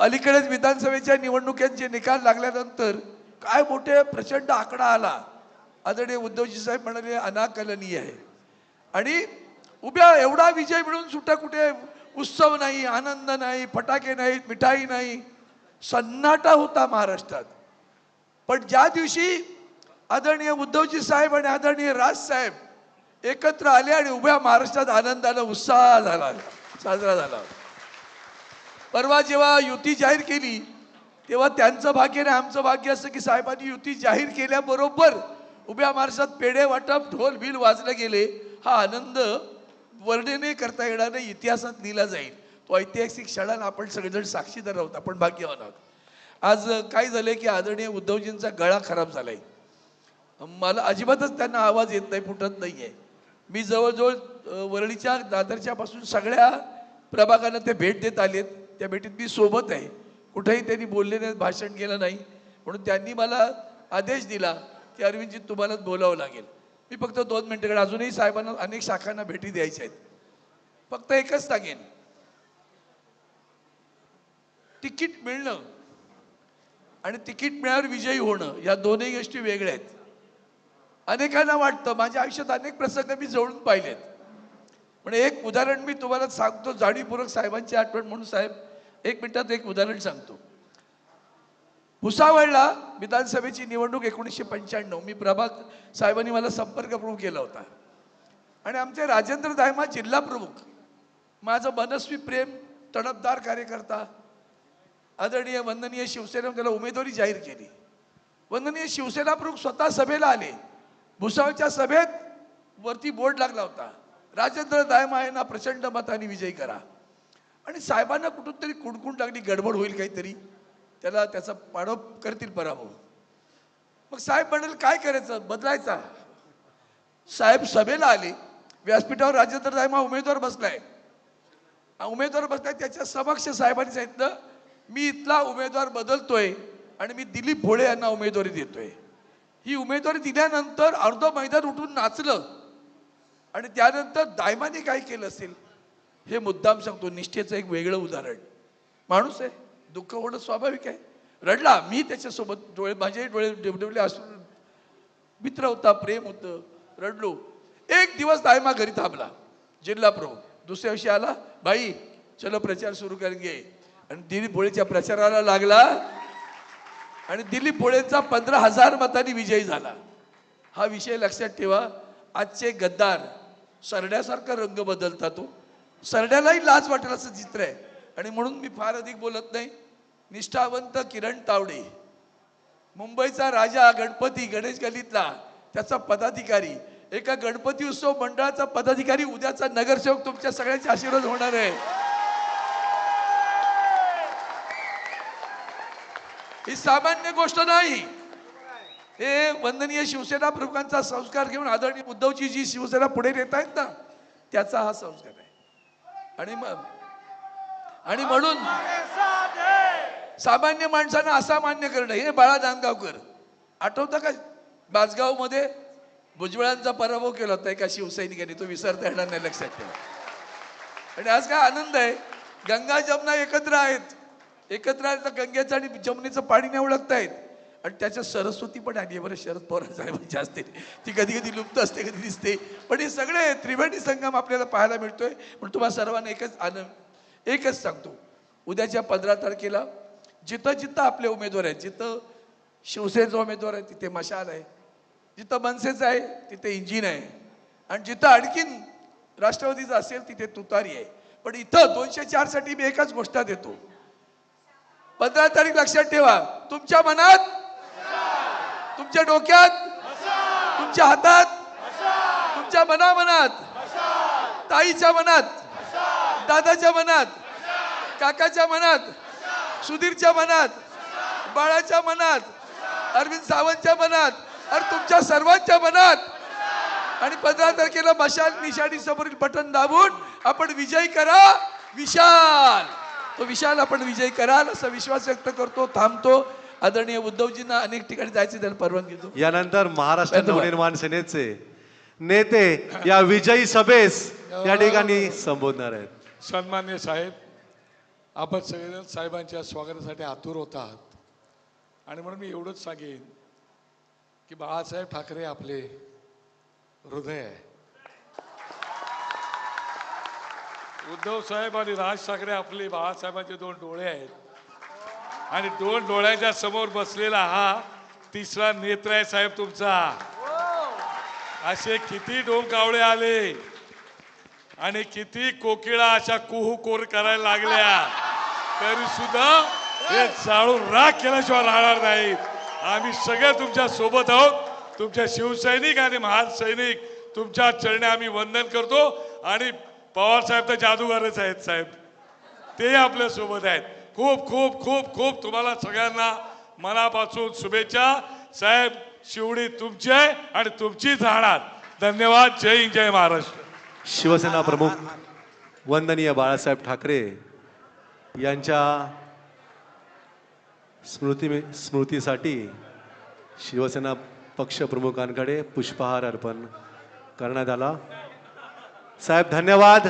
अलीकडेच विधानसभेच्या निवडणुकांचे निकाल लागल्यानंतर काय मोठे प्रचंड आकडा आला. आदरणीय उद्धवजी साहेब म्हणाले अनाकलनीय आहे. आणि उभ्या एवढा विजय मिळून सुद्धा कुठे उत्सव नाही आनंद नाही फटाके नाहीत मिठाई नाही. सन्नाटा होता महाराष्ट्रात. पण ज्या दिवशी आदरणीय उद्धवजी साहेब आणि आदरणीय राज साहेब एकत्र आले आणि उभ्या महाराष्ट्रात आनंदानं उत्साह झाला साजरा झाला. परवा जेव्हा युती जाहीर केली तेव्हा त्यांचं भाग्य नाही आमचं भाग्य असं की साहेबांनी युती जाहीर केल्याबरोबर उभ्या महाराष्ट्रात पेढे वाटप ढोल बिल वाजले गेले. हा आनंद वर्णने करता येणार नाही इतिहासात लिहिला जाईल. तो ऐतिहासिक क्षणाला आपण सगळेजण साक्षीदार आहोत आपण भाग्यवान आहोत. आज काय झालंय की आदरणीय उद्धवजींचा गळा खराब झालाय. मला अजिबातच त्यांना आवाज येत नाही फुटत नाही आहे मी जवळजवळ वरळीच्या दादरच्या पासून सगळ्या प्रभागांना ते भेट देत आलेत. त्या भेटीत मी सोबत आहे. कुठेही त्यांनी बोलले नाही भाषण केलं नाही. म्हणून त्यांनी मला आदेश दिला की अरविंदजी तुम्हालाच बोलावं लागेल. मी फक्त दोन मिनिटाकडे अजूनही साहेबांना अनेक शाखांना भेटी द्यायच्या आहेत. फक्त एकच सांगेन. तिकीट मिळणं आणि तिकीट मिळाल्यावर विजयी होणं या दोन्ही गोष्टी वेगळ्या आहेत. अनेकांना वाटतं माझ्या आयुष्यात अनेक प्रसंग मी जवळून पाहिलेत. पण एक उदाहरण मी तुम्हाला सांगतो जाणीवपूर्वक साहेबांची आठवण म्हणून साहेब एक मिनिटात एक उदाहरण सांगतो. भुसावळला विधानसभेची निवडणूक एकोणीसशे पंच्याण्णव. मी प्रभाग साहेबांनी मला संपर्क प्रमुख केला होता. आणि आमचे राजेंद्र दायमा जिल्हा प्रमुख माझं मनस्वी प्रेम तडपदार कार्यकर्ता आदरणीय वंदनीय शिवसेना त्याला उमेदवारी जाहीर केली. वंदनीय शिवसेना प्रमुख स्वतः सभेला आले. भुसावळच्या सभेत वरती बोर्ड लागला होता. राजेंद्र दायमा यांना प्रचंड मताने विजयी करा. आणि साहेबांना कुठून तरी कुणकुण लागली गडबड होईल काहीतरी. त्याला त्याचा पाडोप करतील पराभव. मग साहेब म्हणाल काय करायचं? बदलायचा. साहेब सभेला आले. व्यासपीठावर राजेंद्र दायमा उमेदवार बसलाय. हा उमेदवार बसलाय त्याच्या समक्ष साहेबांनी सांगितलं मी इथला उमेदवार बदलतोय आणि मी दिलीप भोळे यांना उमेदवारी देतोय. ही उमेदवारी दिल्यानंतर अर्ध मैदान उठून नाचलं. आणि त्यानंतर दायमाने काय केलं असेल? हे मुद्दाम सांगतो निष्ठेचं एक वेगळं उदाहरण. माणूस आहे दुःख होणं स्वाभाविक आहे. रडला मी त्याच्यासोबत डोळे माझे डोळे डेवडवले असून मित्र होता प्रेम होतं रडलो. एक दिवस दायमा घरी थांबला जिल्हा प्रमुख. दुसऱ्या दिवशी आला बाई चलो प्रचार सुरू करून घे. आणि दिलीप भोळेच्या प्रचाराला लागला. आणि दिलीप भोळेंचा पंधरा हजार मतांनी विजयी झाला. हा विषय लक्षात ठेवा आजचे गद्दार सरड्यासारखा रंग बदलता तो. सरड्यालाही लाज वाटेल असं चित्र आहे. आणि म्हणून मी फार अधिक बोलत नाही. निष्ठावंत किरण तावडे. मुंबईचा राजा गणपती गणेश गलीतला त्याचा पदाधिकारी. एका गणपती उत्सव मंडळाचा पदाधिकारी उद्याचा नगरसेवक तुमच्या सगळ्यांचे आशीर्वाद होणार आहे. ही सामान्य गोष्ट नाही. हे वंदनीय शिवसेना प्रमुखांचा संस्कार घेऊन आदरणीय उद्धवजी जी शिवसेना पुढे नेत आहेत ना त्याचा हा संस्कार आहे. आणि मग आणि म्हणून सामान्य माणसानं असामान्य करणं. हे बाळा नांदगावकर आठवतं का बाजगावमध्ये भुजबळांचा पराभव केला होता एका शिवसैनिकाने? तो विसरता येणार नाही लक्षात ठेवा. आणि आज काय आनंद आहे. गंगा जमुना एकत्र आहेत. एकत्र आहेत तर गंगेचं आणि जमनीचं पाणी नाही ओळखतायत आणि त्याच्यात सरस्वती पण आली आहे बरं शरद पवार साहेबांची म्हणजे असते ती कधी कधी लुप्त असते कधी दिसते. पण हे सगळे त्रिवेणी संगम आपल्याला पाहायला मिळतोय. पण तुम्हाला सर्वांना एकच आनंद एकच सांगतो. उद्याच्या पंधरा तारखेला जिथं जिथं आपले उमेदवार आहेत जिथं शिवसेनेचा उमेदवार आहे तिथे मशाल आहे. जिथं मनसेचं आहे तिथे इंजिन आहे. आणि जिथं आणखीन राष्ट्रवादीचं असेल तिथे तुतारी आहे. पण इथं दोनशे चारसाठी मी एकाच गोष्ट देतो. पंधरा तारीख लक्षात ठेवा. तुमच्या मनात तुमच्या डोक्यात तुमच्या हातात तुमच्या मनामनात ताईच्या मनात दादाच्या मनात काकाच्या मनात सुधीरच्या मनात बाळाच्या मनात अरविंद सावंतच्या मनात आणि तुमच्या सर्वांच्या मनात. आणि पंधरा तारखेला मशाल निशाणी समोरील बटन दाबून आपण विजय करा विशाल. तो विशाल आपण विजय कराल असा विश्वास व्यक्त करतो थांबतो. आदरणीय उद्धवजींना अनेक ठिकाणी जायचे त्याला परवानगी देतो. यानंतर महाराष्ट्र. नवनिर्माण सेनेचे नेते या विजयी सभेस या ठिकाणी संबोधणार आहेत. सन्मान्य साहेब आपण सगळेजण साहेबांच्या स्वागतासाठी आतुर होतात आणि म्हणून मी एवढंच सांगेन की बाळासाहेब ठाकरे आपले हृदय आहे. उद्धव साहेब आणि राज ठाकरे आपले बाळासाहेबांचे दोन डोळे आहेत. आणि दोन डोळ्याच्या समोर बसलेला हा तिसरा नेत्र आहे साहेब तुमचा. असे किती डोंकावळे आले. आणि किती कोकिळा अशा कुहू कोर करायला लागल्या. तरी सुद्धा हे जाळून राग केल्याशिवाय राहणार नाहीत आम्ही सगळे तुमच्यासोबत आहोत. तुमच्या शिवसैनिक आणि महान सैनिक तुमच्या चरणे आम्ही वंदन करतो. आणि पवार साहेब तर जादूगारच आहेत साहेब. ते आपल्यासोबत आहेत. खूप खूप खूप खूप तुम्हाला सगळ्यांना मनापासून शुभेच्छा. साहेब शिवडी तुमची आहे आणि तुमचीच राहणार धन्यवाद. जय हिंद जय महाराष्ट्र. शिवसेना प्रमुख वंदनीय बाळासाहेब ठाकरे यांच्या स्मृती स्मृतीसाठी शिवसेना पक्षप्रमुखांकडे पुष्पहार अर्पण करण्यात आला. साहेब धन्यवाद.